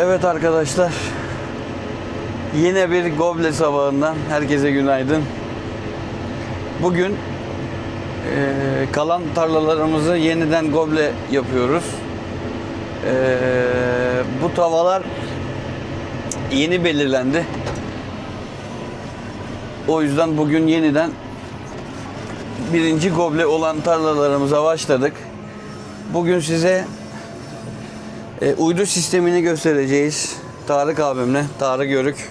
Evet arkadaşlar. Yine bir Goble sabahından herkese günaydın. Bugün eee, kalan tarlalarımızı yeniden Goble yapıyoruz. Eee, bu tavalar yeni belirlendi. O yüzden bugün yeniden birinci Goble olan tarlalarımıza başladık. Bugün size e, uydu sistemini göstereceğiz. Tarık abimle, Tarık Yörük.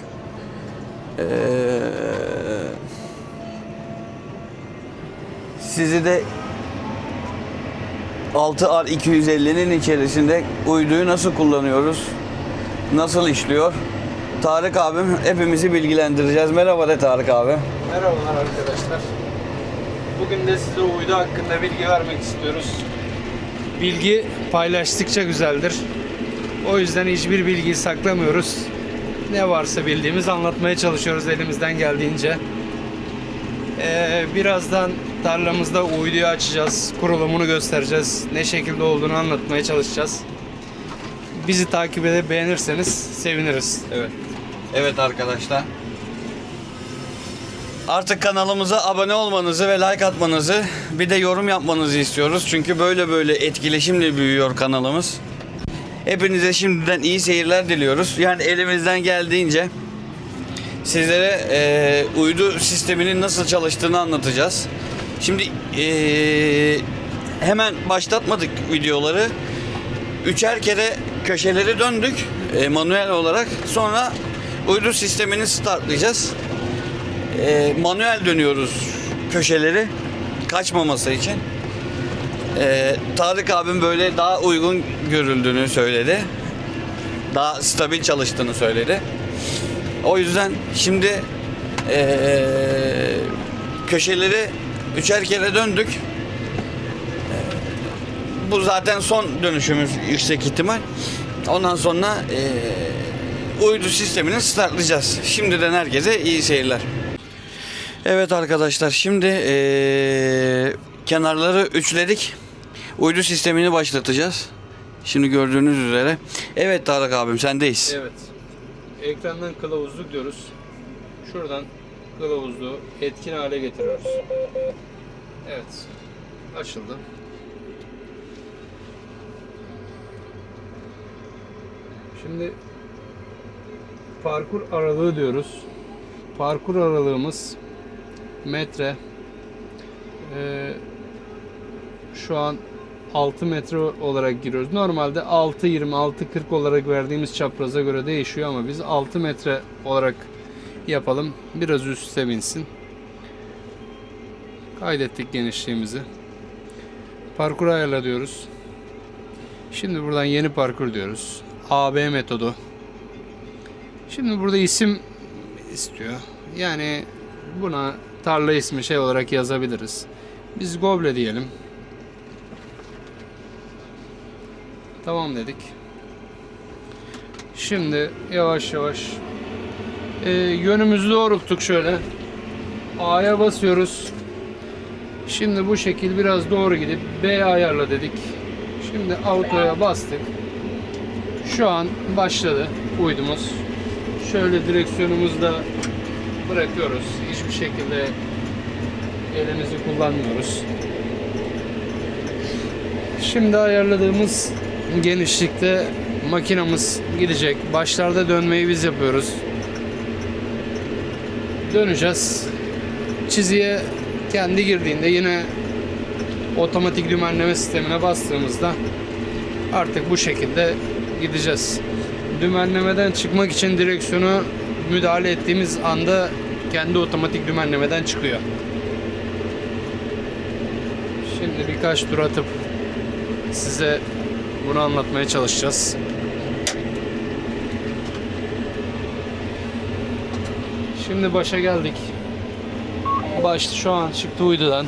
Ee, sizi de 6R250'nin içerisinde uyduyu nasıl kullanıyoruz? Nasıl işliyor? Tarık abim hepimizi bilgilendireceğiz. Merhaba de Tarık abi. Merhabalar arkadaşlar. Bugün de size uydu hakkında bilgi vermek istiyoruz. Bilgi paylaştıkça güzeldir. O yüzden hiçbir bilgiyi saklamıyoruz. Ne varsa bildiğimiz anlatmaya çalışıyoruz elimizden geldiğince. Ee, birazdan tarlamızda uyduyu açacağız. Kurulumunu göstereceğiz. Ne şekilde olduğunu anlatmaya çalışacağız. Bizi takip edip beğenirseniz seviniriz. Evet. Evet arkadaşlar. Artık kanalımıza abone olmanızı ve like atmanızı bir de yorum yapmanızı istiyoruz. Çünkü böyle böyle etkileşimle büyüyor kanalımız. Hepinize şimdiden iyi seyirler diliyoruz. Yani elimizden geldiğince sizlere e, uydu sisteminin nasıl çalıştığını anlatacağız. Şimdi e, hemen başlatmadık videoları. Üçer kere köşeleri döndük e, manuel olarak. Sonra uydu sistemini startlayacağız. E, manuel dönüyoruz köşeleri kaçmaması için. E, Tarık abim böyle daha uygun görüldüğünü söyledi. Daha stabil çalıştığını söyledi. O yüzden şimdi e, köşeleri üçer kere döndük. Bu zaten son dönüşümüz yüksek ihtimal. Ondan sonra eee, uydu sistemini startlayacağız. Şimdiden herkese iyi seyirler. Evet arkadaşlar şimdi eee, kenarları üçledik. Uydu sistemini başlatacağız. Şimdi gördüğünüz üzere. Evet Tarık abim sendeyiz. Evet. Ekrandan kılavuzluk diyoruz. Şuradan kılavuzluğu etkin hale getiriyoruz. Evet. Açıldı. Şimdi parkur aralığı diyoruz. Parkur aralığımız metre. Ee, şu an 6 metre olarak giriyoruz. Normalde 6.20, 6.40 olarak verdiğimiz çapraza göre değişiyor ama biz 6 metre olarak yapalım. Biraz üste binsin. Kaydettik genişliğimizi. Parkur ayarla diyoruz. Şimdi buradan yeni parkur diyoruz. AB metodu. Şimdi burada isim istiyor. Yani buna tarla ismi şey olarak yazabiliriz. Biz Goble diyelim. Tamam dedik. Şimdi yavaş yavaş e, yönümüzü doğrulttuk şöyle. A'ya basıyoruz. Şimdi bu şekil biraz doğru gidip B ayarla dedik. Şimdi autoya bastık. Şu an başladı uydumuz. Şöyle direksiyonumuzda bırakıyoruz. Hiçbir şekilde elimizi kullanmıyoruz. Şimdi ayarladığımız genişlikte makinamız gidecek. Başlarda dönmeyi biz yapıyoruz. Döneceğiz. Çiziye kendi girdiğinde yine otomatik dümenleme sistemine bastığımızda artık bu şekilde gideceğiz. Dümenlemeden çıkmak için direksiyonu müdahale ettiğimiz anda kendi otomatik dümenlemeden çıkıyor. Şimdi birkaç tur atıp size bunu anlatmaya çalışacağız. Şimdi başa geldik. Baş şu an çıktı uydudan.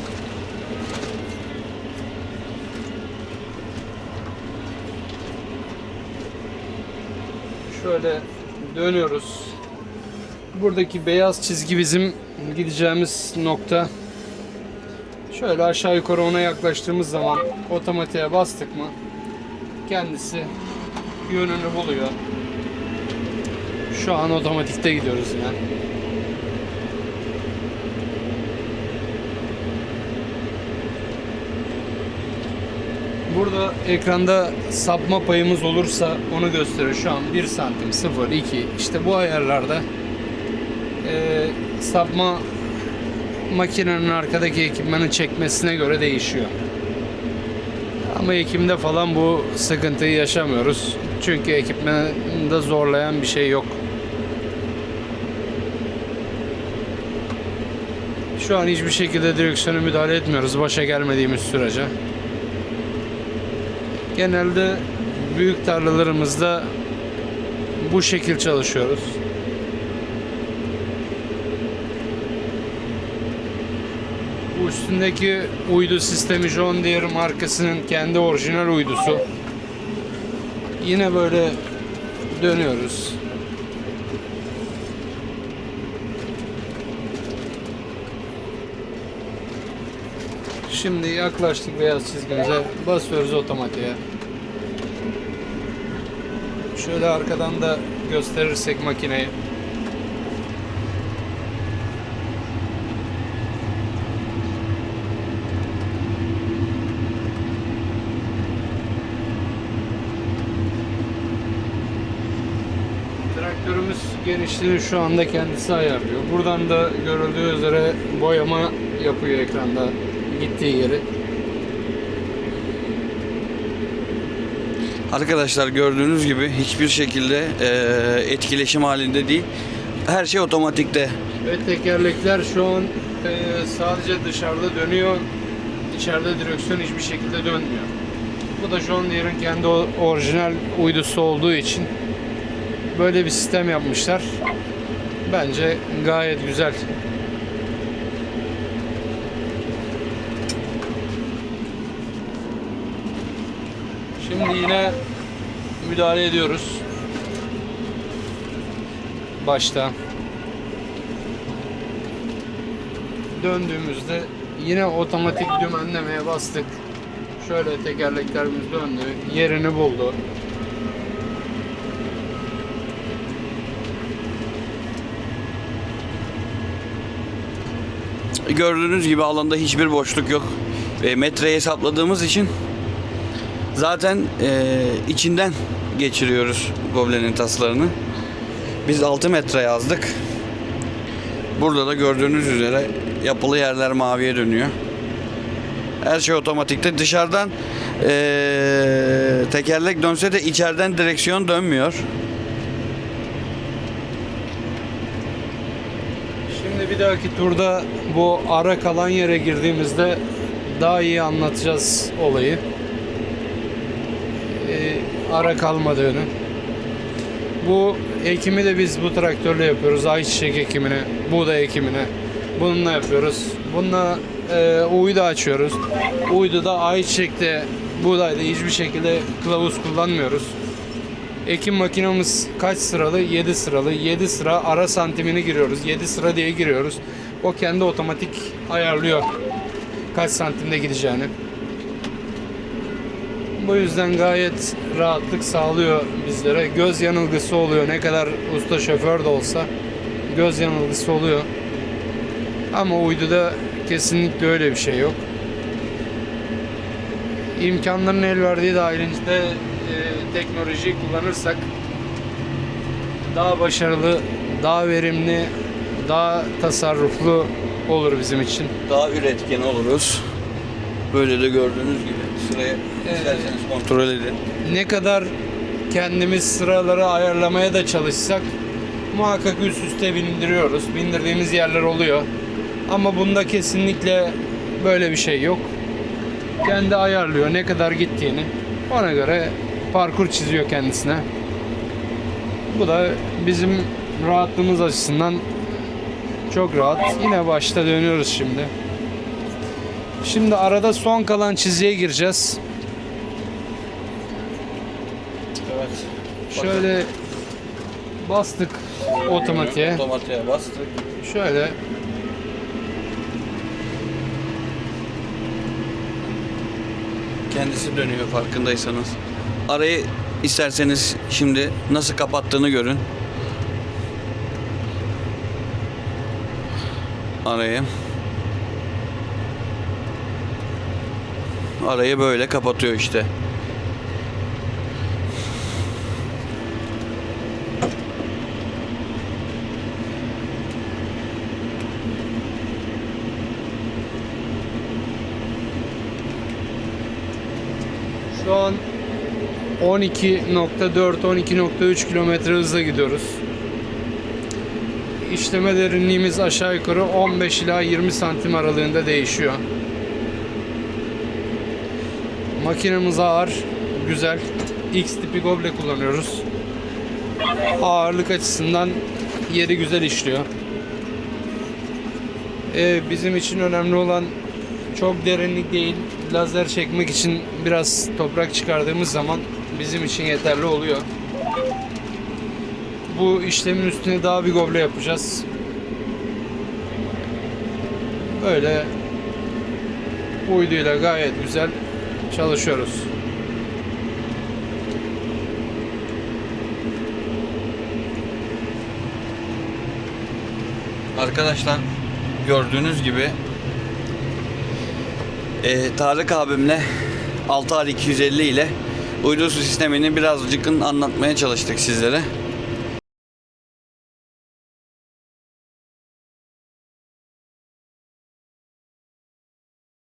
Şöyle dönüyoruz. Buradaki beyaz çizgi bizim gideceğimiz nokta. Şöyle aşağı yukarı ona yaklaştığımız zaman otomatiğe bastık mı kendisi yönünü buluyor. Şu an otomatikte gidiyoruz yani. Burada ekranda sapma payımız olursa onu gösteriyor. Şu an 1 santim, 0, 2 işte bu ayarlarda eee, sapma makinenin arkadaki ekipmanı çekmesine göre değişiyor. Ama ekimde falan bu sıkıntıyı yaşamıyoruz. Çünkü ekipmanda zorlayan bir şey yok. Şu an hiçbir şekilde direksiyona müdahale etmiyoruz başa gelmediğimiz sürece. Genelde büyük tarlalarımızda bu şekil çalışıyoruz. Üstündeki uydu sistemi John Deere markasının kendi orijinal uydusu. Yine böyle dönüyoruz. Şimdi yaklaştık beyaz çizgimize. Basıyoruz otomatiğe. Şöyle arkadan da gösterirsek makineyi. Traktörümüz genişliğini şu anda kendisi ayarlıyor. Buradan da görüldüğü üzere boyama yapıyor ekranda gittiği yeri. Arkadaşlar gördüğünüz gibi hiçbir şekilde eee, etkileşim halinde değil. Her şey otomatikte. Ve tekerlekler şu an e, sadece dışarıda dönüyor. İçeride direksiyon hiçbir şekilde dönmüyor. Bu da John Deere'in kendi orijinal uydusu olduğu için böyle bir sistem yapmışlar. Bence gayet güzel. Şimdi yine müdahale ediyoruz. Başta. döndüğümüzde yine otomatik dümenlemeye bastık. Şöyle tekerleklerimiz döndü. Yerini buldu. Gördüğünüz gibi alanda hiçbir boşluk yok. Ve metreyi hesapladığımız için zaten eee, içinden geçiriyoruz goblenin taslarını. Biz 6 metre yazdık. Burada da gördüğünüz üzere yapılı yerler maviye dönüyor. Her şey otomatikte. Dışarıdan eee, tekerlek dönse de içeriden direksiyon dönmüyor. Şimdi bir dahaki turda bu ara kalan yere girdiğimizde daha iyi anlatacağız olayı. Ee, ara kalmadığını. Bu ekimi de biz bu traktörle yapıyoruz. Ayçiçek ekimini, buğday ekimini. Bununla yapıyoruz. Bununla e, uydu açıyoruz. Uyduda ayçiçekte, buğdayda hiçbir şekilde kılavuz kullanmıyoruz. Ekim makinamız kaç sıralı? 7 sıralı. 7 sıra ara santimini giriyoruz. 7 sıra diye giriyoruz. O kendi otomatik ayarlıyor kaç santimde gideceğini. Bu yüzden gayet rahatlık sağlıyor bizlere. Göz yanılgısı oluyor. Ne kadar usta şoför de olsa göz yanılgısı oluyor. Ama uyduda kesinlikle öyle bir şey yok. İmkanların el verdiği dahilinde teknolojiyi kullanırsak daha başarılı, daha verimli, daha tasarruflu olur bizim için. Daha üretken oluruz. Böyle de gördüğünüz gibi sıraya isterseniz kontrol edin. ne kadar kendimiz sıraları ayarlamaya da çalışsak muhakkak üst üste bindiriyoruz. Bindirdiğimiz yerler oluyor. Ama bunda kesinlikle böyle bir şey yok. Kendi ayarlıyor ne kadar gittiğini. Ona göre parkur çiziyor kendisine. Bu da bizim rahatlığımız açısından çok rahat. Yine başta dönüyoruz şimdi. Şimdi arada son kalan çizgiye gireceğiz. Evet. Şöyle bastık otomatiğe. Otomatiğe bastık. Şöyle Kendisi dönüyor farkındaysanız. Arayı isterseniz şimdi nasıl kapattığını görün. Arayı. Arayı böyle kapatıyor işte. Şu an 12.4-12.3 kilometre hızla gidiyoruz. İşleme derinliğimiz aşağı yukarı 15 ila 20 santim aralığında değişiyor. Makinemiz ağır, güzel. X tipi goble kullanıyoruz. Ağırlık açısından yeri güzel işliyor. Ee, bizim için önemli olan çok derinlik değil. Lazer çekmek için biraz toprak çıkardığımız zaman bizim için yeterli oluyor. Bu işlemin üstüne daha bir goble yapacağız. Böyle uyduyla gayet güzel çalışıyoruz. Arkadaşlar gördüğünüz gibi e, Tarık abimle 6 250 ile uydu sistemini birazcık anlatmaya çalıştık sizlere.